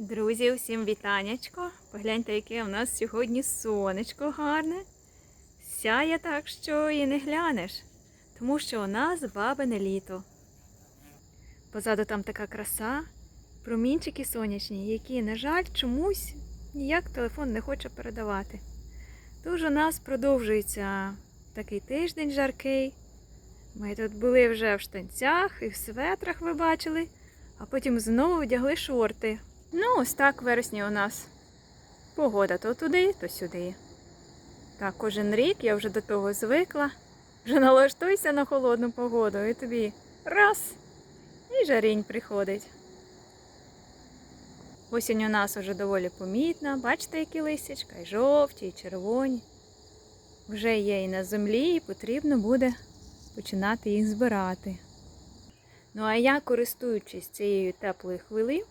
Друзі, всім вітанечко. Погляньте, яке у нас сьогодні сонечко гарне. Сяє так, що і не глянеш, тому що у нас бабине літо. Позаду там така краса, промінчики сонячні, які, на жаль, чомусь ніяк телефон не хоче передавати. Тож у нас продовжується такий тиждень жаркий. Ми тут були вже в штанцях і в светрах, ви бачили, а потім знову вдягли шорти. Ну, ось так в вересні у нас погода то туди, то сюди. Так, кожен рік я вже до того звикла. Вже налаштуйся на холодну погоду і тобі раз і жарінь приходить. Осінь у нас уже доволі помітна. Бачите, які листячка, і жовті, і червоні. Вже є і на землі, і потрібно буде починати їх збирати. Ну а я, користуючись цією теплою хвилею,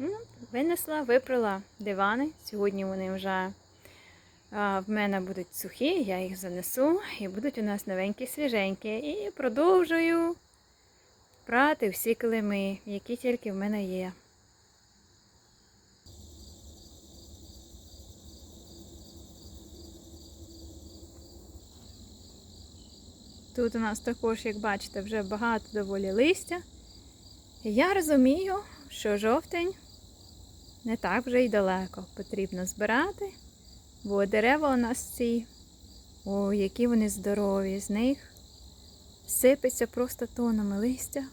Ну, Винесла, випрала дивани. Сьогодні вони вже в мене будуть сухі, я їх занесу і будуть у нас новенькі, свіженькі. І продовжую прати всі килими, які тільки в мене є. Тут у нас також, як бачите, вже багато доволі листя. Я розумію, що жовтень не так вже й далеко. Потрібно збирати, бо дерева у нас ці, о, які вони здорові, з них сипеться просто тонами листя.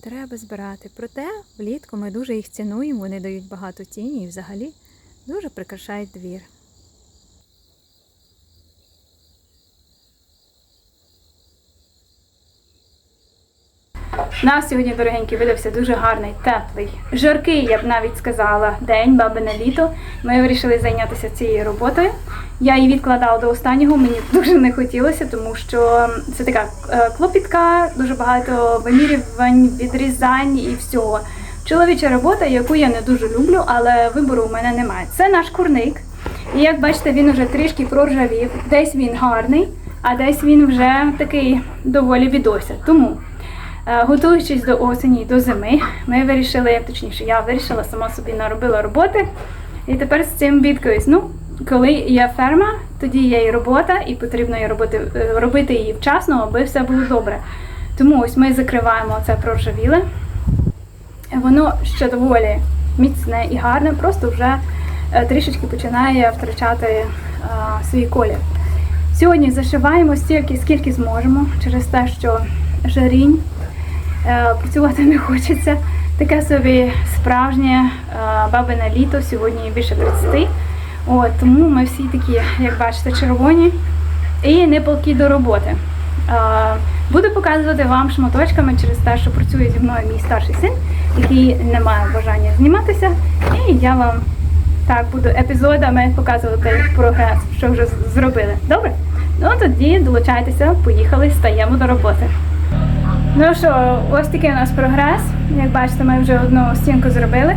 Треба збирати. Проте влітку ми дуже їх цінуємо, вони дають багато тіні і взагалі дуже прикрашають двір. Нас сьогодні, дорогенькі, видався дуже гарний, теплий, жаркий, я б навіть сказала, день, бабине літо. Ми вирішили зайнятися цією роботою. Я її відкладала до останнього, мені дуже не хотілося, тому що це така е, клопітка, дуже багато вимірювань, відрізань і всього. Чоловіча робота, яку я не дуже люблю, але вибору у мене немає. Це наш курник. І як бачите, він вже трішки проржавів. Десь він гарний, а десь він вже такий доволі відося. Тому. Е, Готуючись до осені і до зими, ми вирішили, як точніше, я вирішила сама собі наробила роботи. І тепер з цим бідкаюсь. Ну, коли є ферма, тоді є і робота, і потрібно її робити, е, робити її вчасно, аби все було добре. Тому ось ми закриваємо це проржавіле. Воно ще доволі міцне і гарне, просто вже е, трішечки починає втрачати е, свій колір. Сьогодні зашиваємо стільки, скільки зможемо, через те, що жарінь працювати не хочеться. Таке собі справжнє е, бабине літо, сьогодні більше 30. От, тому ми всі такі, як бачите, червоні і не палкі до роботи. Е, Буду показувати вам шматочками через те, що працює зі мною мій старший син, який не має бажання зніматися. І я вам так буду епізодами показувати прогрес, що вже зробили. Добре? Ну тоді долучайтеся, поїхали, стаємо до роботи. Ну що, ось такий у нас прогрес. Як бачите, ми вже одну стінку зробили.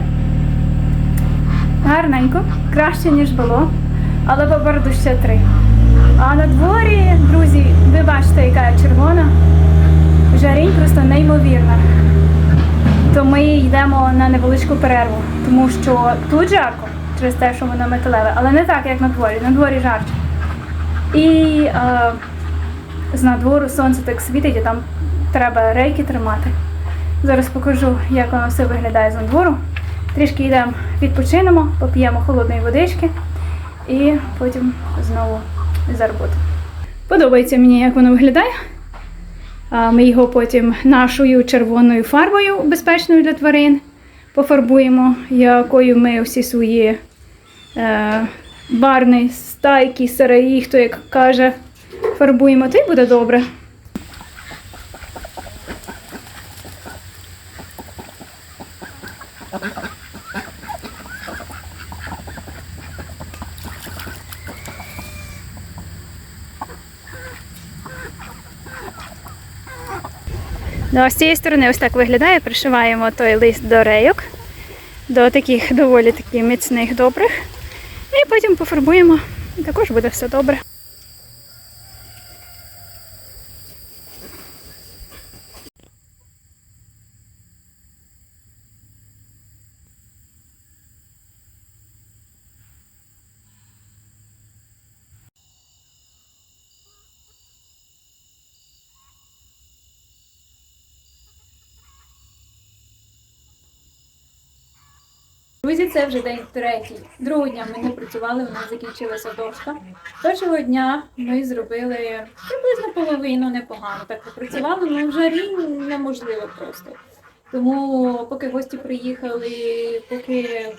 Гарненько, краще, ніж було, але попереду ще три. А на дворі, друзі, ви бачите, яка червона. Жарінь просто неймовірна. То ми йдемо на невеличку перерву, тому що тут жарко через те, що воно металеве, але не так, як на дворі. На дворі жарче. І е, з надвору сонце так світить, і там треба рейки тримати. Зараз покажу, як воно все виглядає з надвору. Трішки йдемо, відпочинемо, поп'ємо холодної водички і потім знову за роботу. Подобається мені, як воно виглядає. Ми його потім нашою червоною фарбою, безпечною для тварин, пофарбуємо, якою ми всі свої е, барни, стайки, сараї, хто як каже, фарбуємо, то й буде добре. Ну, а з цієї сторони ось так виглядає. Пришиваємо той лист до рейок, до таких доволі таких міцних добрих. І потім пофарбуємо. Також буде все добре. Друзі, це вже день третій. Другого дня ми не працювали, у нас закінчилася дошка. Першого дня ми зробили приблизно половину непогано. Так попрацювали, але в жарі неможливо просто. Тому поки гості приїхали, поки е,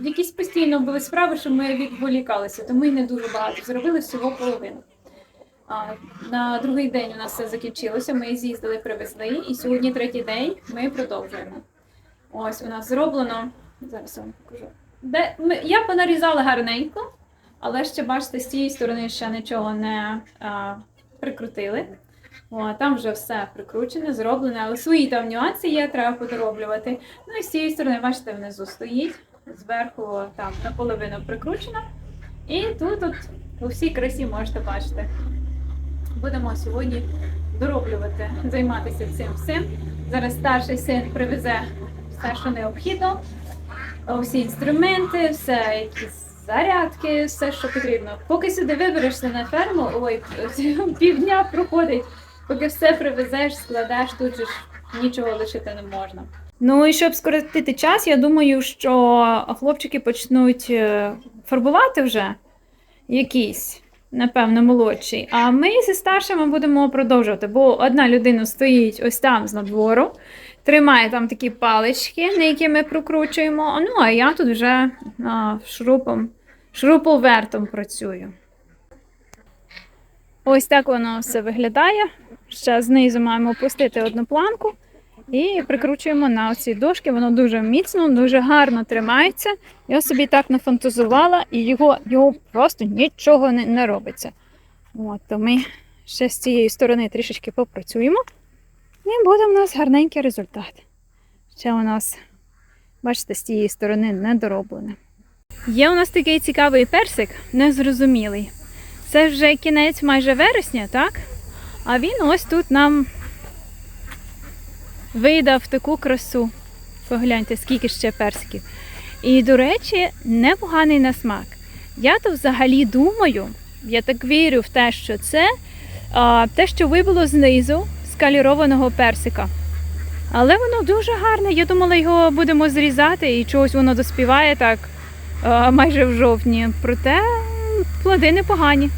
якісь постійно були справи, що ми відволікалися, то ми не дуже багато зробили всього половину. А, на другий день у нас все закінчилося. Ми з'їздили, привезли, і сьогодні третій день ми продовжуємо. Ось у нас зроблено. Зараз я вам покажу. Де ми, я понарізала гарненько, але ще бачите, з цієї сторони ще нічого не а, прикрутили. О, там вже все прикручене, зроблене, але свої там нюанси є, треба подороблювати. Ну і з цієї сторони, бачите, внизу стоїть, зверху там наполовину прикручено. І тут от у всій красі можете бачити. Будемо сьогодні дороблювати, займатися цим всім. Зараз старший син привезе все, що необхідно, всі інструменти, все якісь зарядки, все, що потрібно. Поки сюди виберешся на ферму, ой, півдня проходить, поки все привезеш, складеш, тут же ж нічого лишити не можна. Ну і щоб скоротити час, я думаю, що хлопчики почнуть е, фарбувати вже якісь, напевно, молодший. А ми зі старшими будемо продовжувати, бо одна людина стоїть ось там з надвору, тримає там такі палички, на які ми прокручуємо. Ну, а я тут вже а, шурупом, шуруповертом працюю. Ось так воно все виглядає. Ще знизу маємо опустити одну планку. І прикручуємо на оці дошки. Воно дуже міцно, дуже гарно тримається. Я собі так нафантазувала, і його, його просто нічого не, не робиться. От, то ми ще з цієї сторони трішечки попрацюємо. І буде в нас гарненький результат. Ще у нас, бачите, з цієї сторони недороблене. Є у нас такий цікавий персик, незрозумілий. Це вже кінець майже вересня, так? А він ось тут нам видав таку красу. Погляньте, скільки ще персиків. І, до речі, непоганий на смак. Я то взагалі думаю, я так вірю в те, що це а, те, що вибило знизу з калірованого персика. Але воно дуже гарне. Я думала, його будемо зрізати і чогось воно доспіває так майже в жовтні. Проте плоди непогані.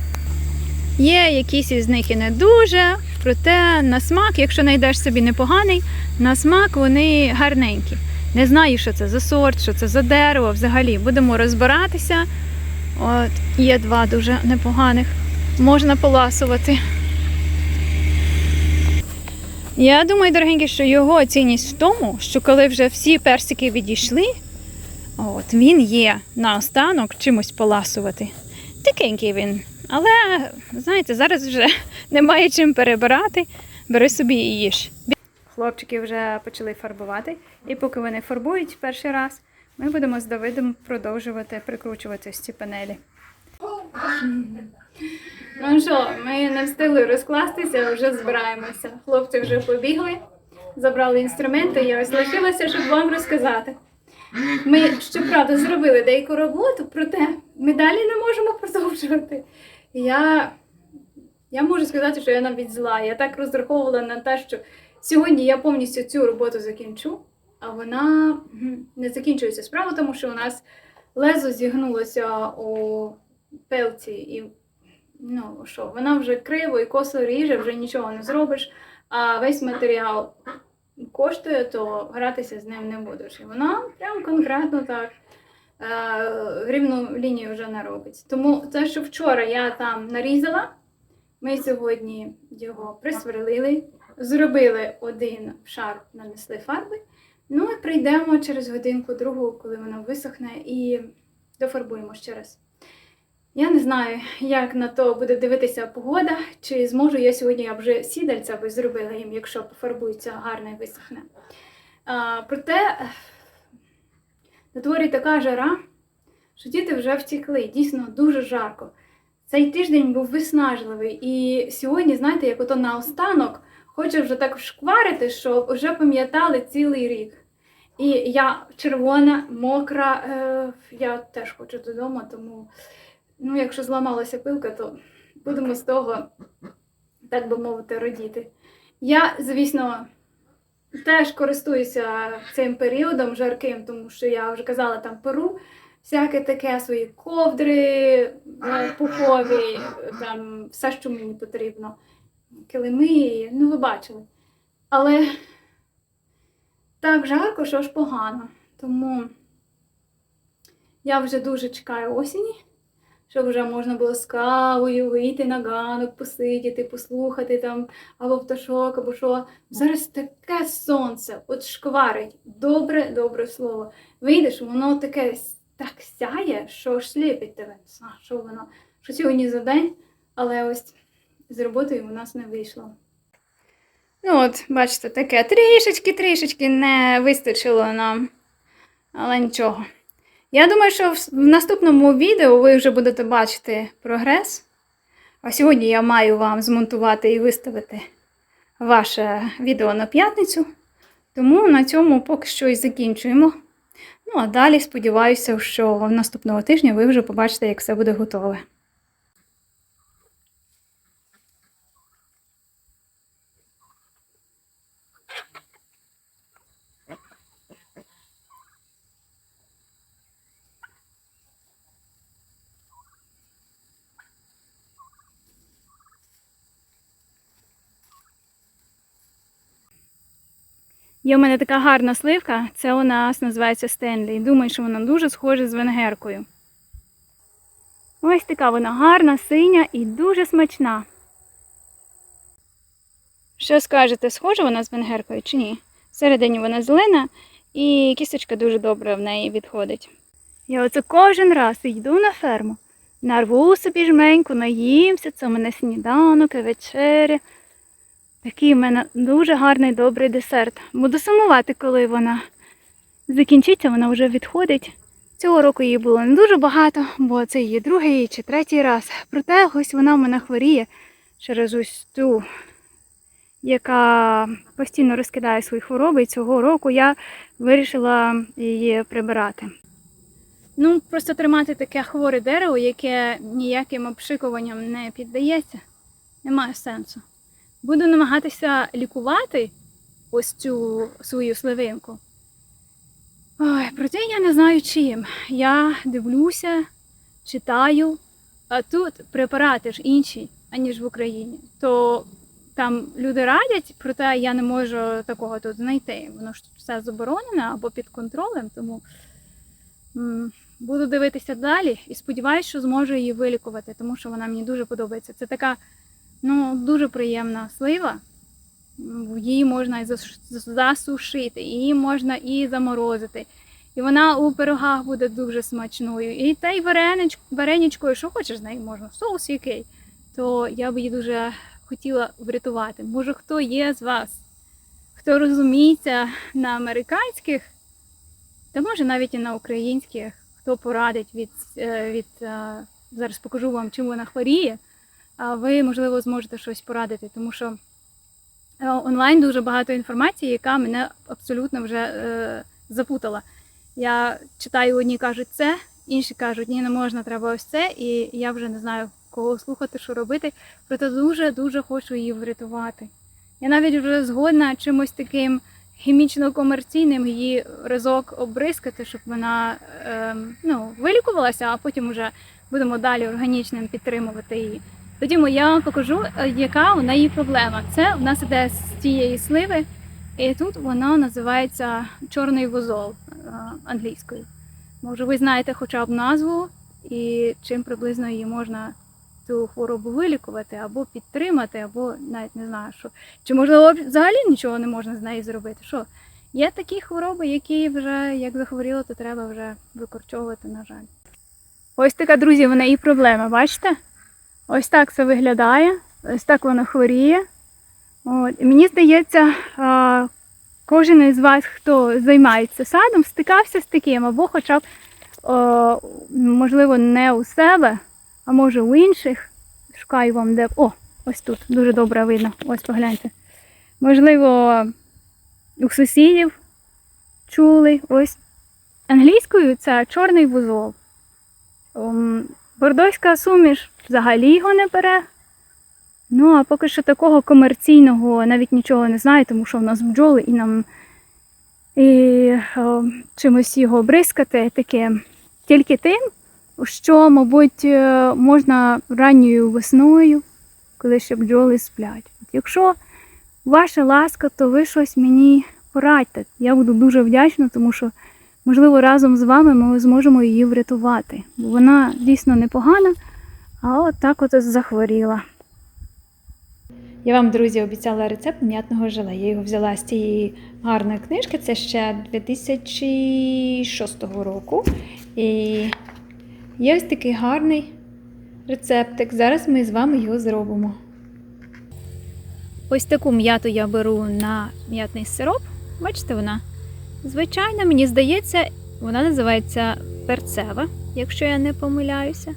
Є якісь із них і не дуже, проте на смак, якщо знайдеш собі непоганий, на смак вони гарненькі. Не знаю, що це за сорт, що це за дерево. Взагалі будемо розбиратися. От є два дуже непоганих. Можна поласувати. Я думаю, дорогенькі, що його цінність в тому, що коли вже всі персики відійшли, от він є наостанок чимось поласувати. Такенький він. Але, знаєте, зараз вже немає чим перебирати. Бери собі і їж. Хлопчики вже почали фарбувати, і поки вони фарбують перший раз, ми будемо з Давидом продовжувати прикручувати ці панелі. Ну що, ми не встигли розкластися, вже збираємося. Хлопці вже побігли, забрали інструменти, я ось лишилася, щоб вам розказати. Ми, щоправда, зробили деяку роботу, проте ми далі не можемо продовжувати. Я, я можу сказати, що я навіть зла. Я так розраховувала на те, що сьогодні я повністю цю роботу закінчу, а вона не закінчується. Справа тому, що у нас лезо зігнулося у пилці, і ну що, вона вже криво і косо ріже, вже нічого не зробиш, а весь матеріал коштує, то гратися з ним не будеш. І вона прям конкретно так е, рівну лінію вже не робить. Тому те, що вчора я там нарізала, ми сьогодні його присверлили, зробили один шар, нанесли фарби. Ну і прийдемо через годинку другу, коли воно висохне, і дофарбуємо ще раз. Я не знаю, як на то буде дивитися погода, чи зможу я сьогодні я вже сідальця би зробила їм, якщо пофарбується гарно і висохне. А, проте на дворі така жара, що діти вже втікли. Дійсно дуже жарко. Цей тиждень був виснажливий, і сьогодні, знаєте, як ото наостанок, хочу вже так вшкварити, щоб вже пам'ятали цілий рік. І я червона, мокра, е, я теж хочу додому, тому ну, якщо зламалася пилка, то будемо з того, так би мовити, радіти. Я, звісно, теж користуюся цим періодом жарким, тому що я вже казала, там перу всяке таке, свої ковдри е, пухові, там все, що мені потрібно. Килими, ну ви бачили. Але так жарко, що ж погано. Тому я вже дуже чекаю осені, щоб вже можна було з кавою вийти на ганок, посидіти, послухати там або пташок, або що. Зараз таке сонце, от шкварить. Добре, добре слово. Вийдеш, воно таке так сяє, що аж сліпить тебе. Знаю, що воно, що сьогодні за день, але ось з роботою у нас не вийшло. Ну от, бачите, таке трішечки-трішечки не вистачило нам. Але нічого. Я думаю, що в наступному відео ви вже будете бачити прогрес. А сьогодні я маю вам змонтувати і виставити ваше відео на п'ятницю. Тому на цьому поки що і закінчуємо. Ну а далі сподіваюся, що наступного тижня ви вже побачите, як все буде готове. Є у мене така гарна сливка, це у нас називається Стенлі. Думаю, що вона дуже схожа з венгеркою. Ось така вона гарна, синя і дуже смачна. Що скажете, схожа вона з венгеркою чи ні? Всередині вона зелена і кісточка дуже добре в неї відходить. Я оце кожен раз йду на ферму, нарву собі жменьку, наїмся, це у мене сніданок і вечеря. Такий в мене дуже гарний добрий десерт. Буду сумувати, коли вона закінчиться, вона вже відходить. Цього року її було не дуже багато, бо це її другий чи третій раз. Проте ось вона в мене хворіє через ось ту, яка постійно розкидає свої хвороби. І цього року я вирішила її прибирати. Ну, просто тримати таке хворе дерево, яке ніяким обшикуванням не піддається, немає сенсу. Буду намагатися лікувати ось цю свою сливинку. Ой, проте я не знаю чим. Я дивлюся, читаю, а тут препарати ж інші, аніж в Україні. То там люди радять, проте я не можу такого тут знайти. Воно ж тут все заборонено або під контролем, тому буду дивитися далі і сподіваюся, що зможу її вилікувати, тому що вона мені дуже подобається. Це така Ну, дуже приємна слива. Її можна і засушити, її можна і заморозити. І вона у пирогах буде дуже смачною. І та й варенич, вареничкою, що хочеш з нею можна, соус який. То я б її дуже хотіла врятувати. Може, хто є з вас, хто розуміється на американських, та може навіть і на українських, хто порадить від, е, від е, зараз покажу вам, чим вона хворіє ви, можливо, зможете щось порадити, тому що е, онлайн дуже багато інформації, яка мене абсолютно вже е, запутала. Я читаю, одні кажуть це, інші кажуть, ні, не можна, треба ось це, і я вже не знаю, кого слухати, що робити. Проте дуже-дуже хочу її врятувати. Я навіть вже згодна чимось таким хімічно-комерційним її разок обризкати, щоб вона е, ну, вилікувалася, а потім вже будемо далі органічним підтримувати її. Ходімо, я вам покажу, е, яка у неї проблема. Це у нас іде з цієї сливи, і тут вона називається чорний вузол е, англійською. Може, ви знаєте хоча б назву і чим приблизно її можна ту хворобу вилікувати, або підтримати, або навіть не знаю, що. Чи можливо взагалі нічого не можна з нею зробити? Що? Є такі хвороби, які вже як захворіли, то треба вже викорчовувати, на жаль. Ось така, друзі, в неї проблема, бачите? Ось так це виглядає, ось так воно хворіє. От. Мені здається, кожен із вас, хто займається садом, стикався з таким, або хоча б, можливо, не у себе, а може у інших. Шукаю вам де. О, ось тут дуже добре видно. Ось погляньте. Можливо, у сусідів чули. Ось англійською це чорний вузол. Бордоська суміш взагалі його не бере. Ну, а поки що такого комерційного навіть нічого не знаю, тому що в нас бджоли і нам і, о, чимось його обрискати таке тільки тим, що, мабуть, е, можна ранньою весною, коли ще бджоли сплять. От якщо ваша ласка, то ви щось мені порадьте. Я буду дуже вдячна, тому що, можливо, разом з вами ми зможемо її врятувати. Бо вона дійсно непогана, а от так от захворіла. Я вам, друзі, обіцяла рецепт м'ятного желе. Я його взяла з цієї гарної книжки, це ще 2006 року. І є ось такий гарний рецептик. Зараз ми з вами його зробимо. Ось таку м'яту я беру на м'ятний сироп. Бачите, вона звичайна, мені здається, вона називається перцева, якщо я не помиляюся.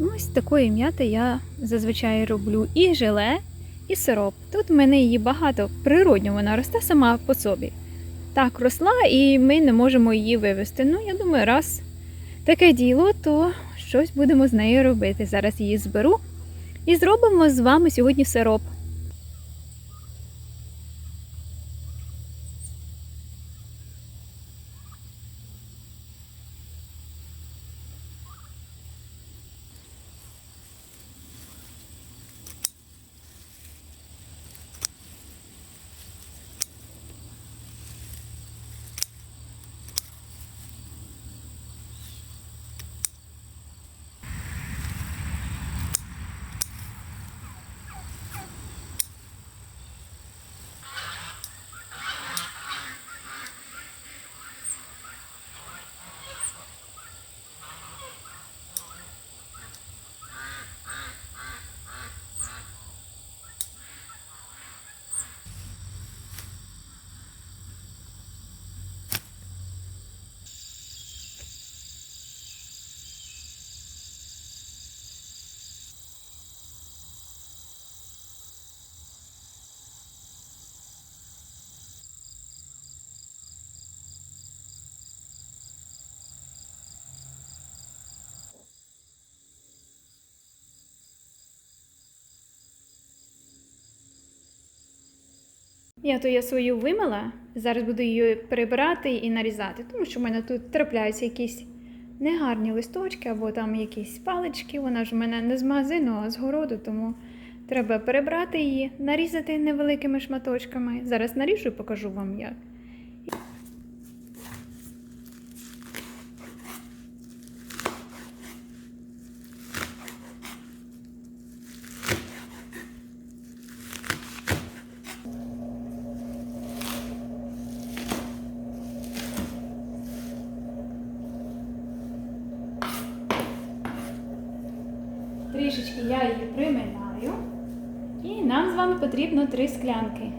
Ну, Ось такої м'яти я зазвичай роблю і желе, і сироп. Тут в мене її багато, природньо вона росте сама по собі. Так, росла, і ми не можемо її вивезти. Ну, я думаю, раз таке діло, то щось будемо з нею робити. Зараз її зберу і зробимо з вами сьогодні сироп. Я то я свою вимила, зараз буду її перебирати і нарізати, тому що в мене тут трапляються якісь негарні листочки або там якісь палички. Вона ж в мене не з магазину, а з городу, тому треба перебрати її, нарізати невеликими шматочками. Зараз наріжу і покажу вам як. Трішечки я її приминаю. І нам з вами потрібно три склянки.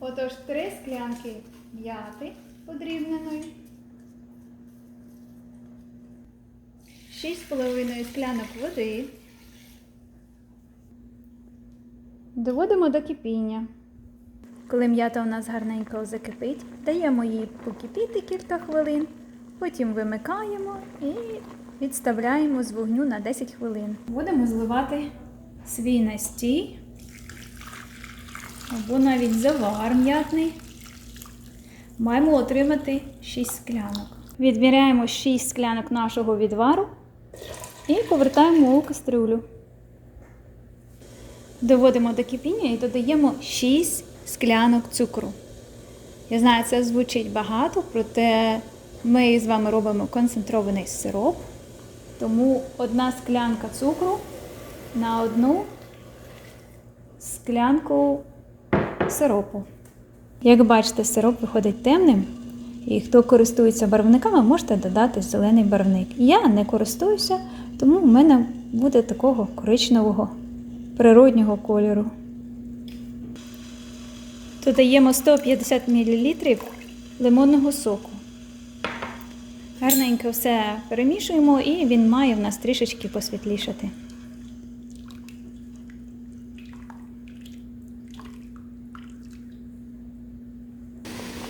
Отож, три склянки м'яти подрібненої. 6,5 склянок води. Доводимо до кипіння. Коли м'ята у нас гарненько закипить, даємо їй покипіти кілька хвилин, потім вимикаємо і відставляємо з вогню на 10 хвилин. Будемо зливати свій настій або навіть завар м'ятний. Маємо отримати 6 склянок. Відміряємо 6 склянок нашого відвару і повертаємо у кастрюлю. Доводимо до кипіння і додаємо 6 склянок цукру. Я знаю, це звучить багато, проте ми з вами робимо концентрований сироп. Тому одна склянка цукру на одну склянку сиропу. Як бачите, сироп виходить темним. І хто користується барвниками, можете додати зелений барвник. Я не користуюся, тому в мене буде такого коричневого природнього кольору. Додаємо 150 мл лимонного соку. Гарненько все перемішуємо і він має в нас трішечки посвітлішати.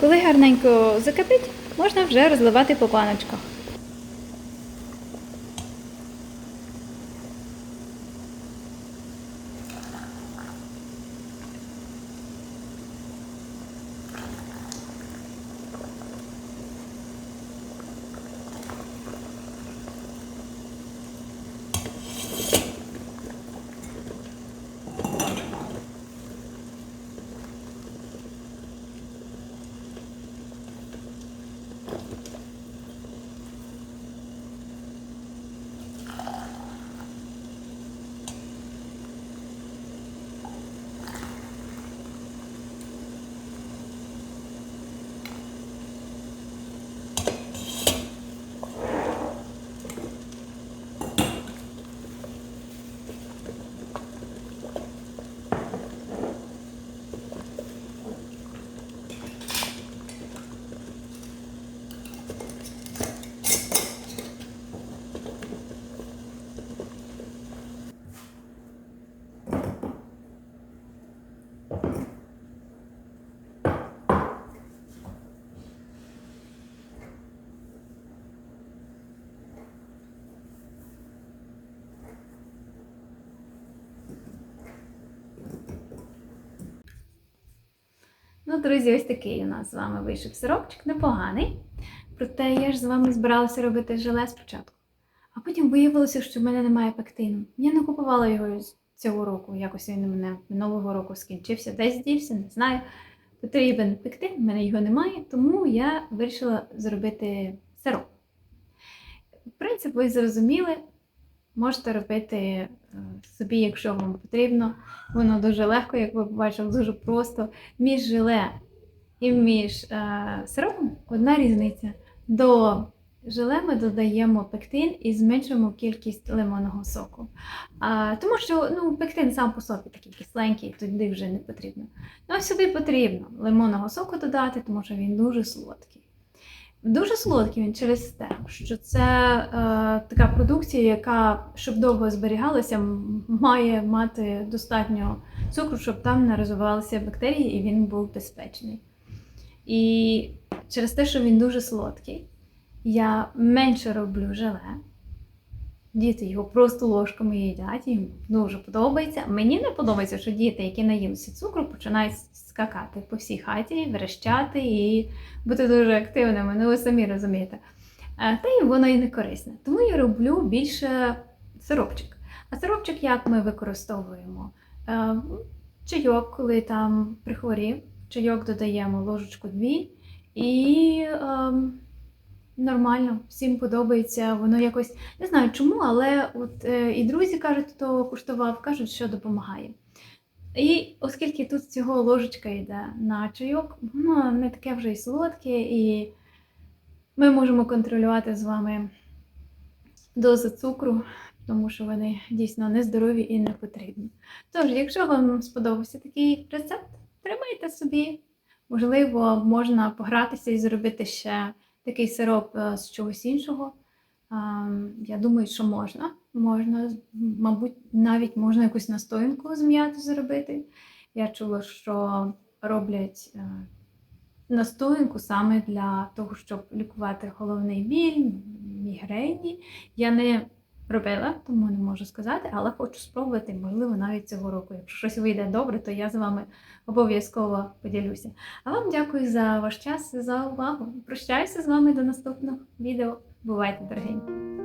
Коли гарненько закипить, можна вже розливати по баночках. Друзі, ось такий у нас з вами вийшов сиропчик, непоганий. Проте я ж з вами збиралася робити желе спочатку. А потім виявилося, що в мене немає пектину. Я не купувала його цього року. Якось він у мене минулого року скінчився, десь дівся, не знаю. Потрібен пектин, в мене його немає, тому я вирішила зробити сироп. Принцип ви зрозуміли. Можете робити собі, якщо вам потрібно. Воно дуже легко, як ви побачили, дуже просто. Між желе і між е, сиропом одна різниця. До желе ми додаємо пектин і зменшуємо кількість лимонного соку. А, тому що ну, пектин сам по собі такий кисленький, туди вже не потрібно. Ну, а сюди потрібно лимонного соку додати, тому що він дуже солодкий. Дуже солодкий він через те, що це е, така продукція, яка, щоб довго зберігалася, має мати достатньо цукру, щоб там не розвивалися бактерії і він був безпечний. І через те, що він дуже солодкий, я менше роблю желе. Діти його просто ложками їдять, їм дуже подобається. Мені не подобається, що діти, які наїлися цукру, починають скакати по всій хаті, верещати і бути дуже активними. Ну, ви самі розумієте. Е, Та й воно і не корисне. Тому я роблю більше сиропчик. А сиропчик як ми використовуємо? Е, Чайок, коли там прихворів, чайок додаємо ложечку дві і ем, нормально, всім подобається. Воно якось не знаю чому, але от е, і друзі кажуть, хто куштував, кажуть, що допомагає. І оскільки тут цього ложечка йде на чайок, воно не таке вже й солодке, і ми можемо контролювати з вами дози цукру, тому що вони дійсно нездорові і не потрібні. Тож, якщо вам сподобався такий рецепт, тримайте собі. Можливо, можна погратися і зробити ще такий сироп е, з чогось іншого. Я думаю, що можна. Можна, мабуть, навіть можна якусь настоянку з м'яти зробити. Я чула, що роблять е, настоянку саме для того, щоб лікувати головний біль, мігрені. Я не робила, тому не можу сказати, але хочу спробувати, можливо, навіть цього року. Якщо щось вийде добре, то я з вами обов'язково поділюся. А вам дякую за ваш час і за увагу. Прощаюся з вами до наступного відео. Бувайте, дорогенькі!